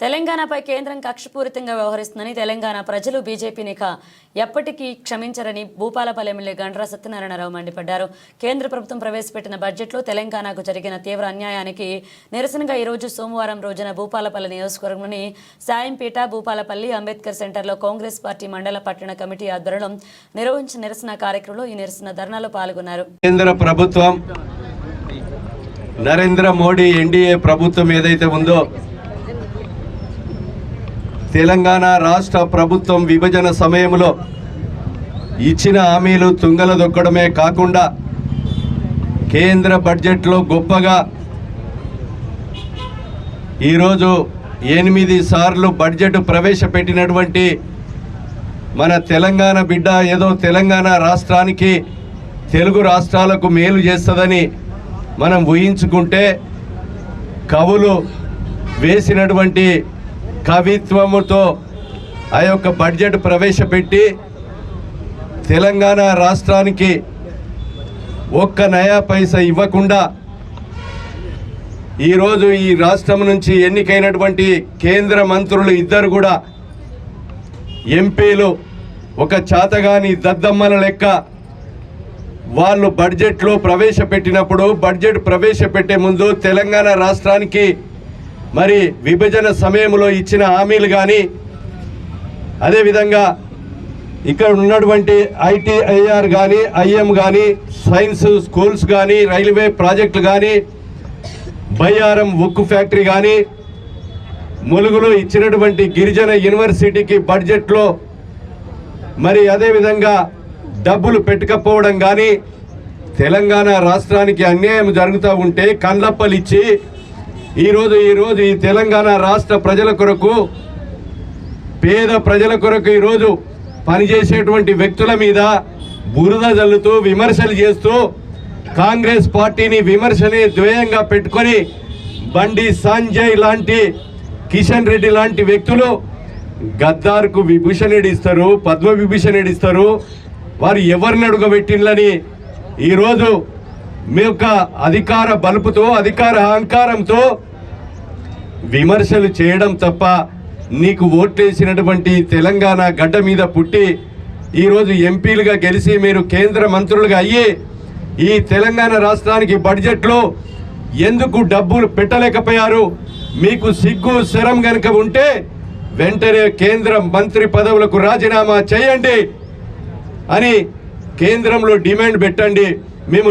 తెలంగాణపై కేంద్రం కక్షపూరితంగా వ్యవహరిస్తుందని తెలంగాణ ప్రజలు బీజేపీని ఇక ఎప్పటికీ క్షమించరని భూపాలపల్లి ఎమ్మెల్యే గండ్రా సత్యనారాయణరావు మండిపడ్డారు. కేంద్ర ప్రభుత్వం ప్రవేశపెట్టిన బడ్జెట్లో తెలంగాణకు జరిగిన తీవ్ర అన్యాయానికి నిరసనగా ఈరోజు సోమవారం రోజున భూపాలపల్లి నియోజకవర్గంలోని సాయంపేట భూపాలపల్లి అంబేద్కర్ సెంటర్లో కాంగ్రెస్ పార్టీ మండల పట్టణ కమిటీ ఆధ్వర్యంలో నిర్వహించిన నిరసన కార్యక్రమంలో ఈ నిరసన ధర్నాలో పాల్గొన్నారు. కేంద్ర ప్రభుత్వం నరేంద్ర మోడీ ఎన్డీఏ ప్రభుత్వం ఏదైతే ఉందో తెలంగాణ రాష్ట్ర ప్రభుత్వం విభజన సమయంలో ఇచ్చిన హామీలు తుంగల దొక్కడమే కాకుండా కేంద్ర బడ్జెట్లో గొప్పగా ఈరోజు ఎనిమిది సార్లు బడ్జెట్ ప్రవేశపెట్టినటువంటి మన తెలంగాణ బిడ్డ ఏదో తెలంగాణ రాష్ట్రానికి తెలుగు రాష్ట్రాలకు మేలు చేస్తుందని మనం ఊహించుకుంటే కవులు వేసినటువంటి కవిత్వముతో ఆ యొక్క బడ్జెట్ ప్రవేశపెట్టి తెలంగాణ రాష్ట్రానికి ఒక్క నయా పైసా ఇవ్వకుండా ఈరోజు ఈ రాష్ట్రం నుంచి ఎన్నికైనటువంటి కేంద్ర మంత్రులు ఇద్దరు కూడా ఎంపీలు ఒక చాతగాని దద్దమ్మల లెక్క వాళ్ళు బడ్జెట్లో ప్రవేశపెట్టినప్పుడు బడ్జెట్ ప్రవేశపెట్టే ముందు తెలంగాణ రాష్ట్రానికి మరి విభజన సమయంలో ఇచ్చిన హామీలు కానీ అదేవిధంగా ఇక్కడ ఉన్నటువంటి ఐటీఐఆర్ కానీ ఐఎం కానీ సైన్స్ స్కూల్స్ కానీ రైల్వే ప్రాజెక్టులు కానీ బయ్యారం ఉక్కు ఫ్యాక్టరీ కానీ ములుగులో ఇచ్చినటువంటి గిరిజన యూనివర్సిటీకి బడ్జెట్లో మరి అదేవిధంగా డబ్బులు పెట్టుకపోవడం కానీ తెలంగాణ రాష్ట్రానికి అన్యాయం జరుగుతూ ఉంటే కండ్లప్పలిచ్చి ఈరోజు ఈరోజు ఈ తెలంగాణ రాష్ట్ర ప్రజల కొరకు పేద ప్రజల కొరకు ఈరోజు పనిచేసేటువంటి వ్యక్తుల మీద బురద జల్లుతూ విమర్శలు చేస్తూ కాంగ్రెస్ పార్టీని విమర్శని ద్వేయంగా పెట్టుకొని బండి సంజయ్ లాంటి కిషన్ రెడ్డి లాంటి వ్యక్తులు గద్దార్కు విభూషణ్ ఇస్తారు పద్మ విభూషణ్ ఇస్తారు. వారు ఎవరిని అడుగబెట్టిందని ఈరోజు మీ యొక్క అధికార బలుపుతో అధికార అహంకారంతో విమర్శలు చేయడం తప్ప నీకు ఓట్లేసినటువంటి తెలంగాణ గడ్డ మీద పుట్టి ఈరోజు ఎంపీలుగా గెలిచి మీరు కేంద్ర మంత్రులుగా అయ్యి ఈ తెలంగాణ రాష్ట్రానికి బడ్జెట్లో ఎందుకు డబ్బులు పెట్టలేకపోయారు? మీకు సిగ్గు శరం గనుక ఉంటే వెంటనే కేంద్ర మంత్రి పదవులకు రాజీనామా చేయండి అని కేంద్రంలో డిమాండ్ పెట్టండి. మేము